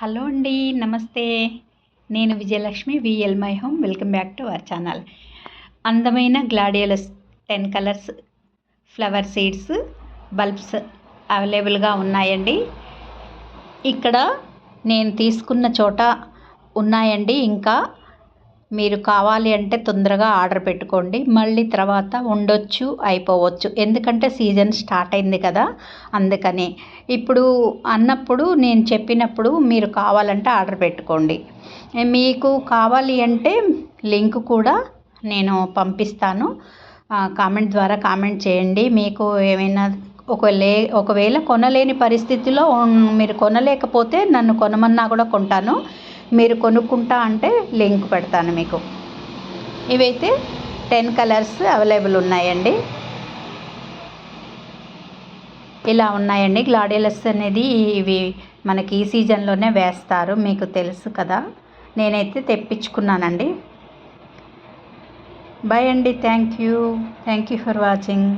Hello అండి నమస్తే. నేను Vijayalakshmi VL my home welcome back to our channel అందమైన gladiolus ten colours flower seeds bulbs అవైలబుల్గా ఉన్నాయండి. ఇక్కడ నేను తీసుకున్న చోట ఉన్నాయండి. ఇంకా మీరు కావాలి అంటే తొందరగా ఆర్డర్ పెట్టుకోండి. మళ్ళీ తర్వాత ఉండొచ్చు అయిపోవచ్చు. ఎందుకంటే సీజన్ స్టార్ట్ అయింది కదా అందుకని. ఇప్పుడు అన్నప్పుడు నేను చెప్పినప్పుడు మీరు కావాలంటే ఆర్డర్ పెట్టుకోండి. మీకు కావాలి అంటే లింక్ కూడా నేను పంపిస్తాను. కామెంట్ ద్వారా కామెంట్ చేయండి. మీకు ఏమైనా ఒకలే ఒకవేళ కొనలేని పరిస్థితిలో మీరు కొనలేకపోతే నన్ను కొనమన్నా కూడా కొంటాను. మీరు కొనుక్కుంటా అంటే లింక్ పెడతాను మీకు. ఇవైతే టెన్ కలర్స్ అవైలబుల్ ఉన్నాయండి. ఇలా ఉన్నాయండి. గ్లాడియలస్ అనేది ఇవి మనకి ఈ సీజన్లోనే వేస్తారు. మీకు తెలుసు కదా. నేనైతే తెప్పించుకున్నానండి. బాయ్ అండి. Thank you thank you for watching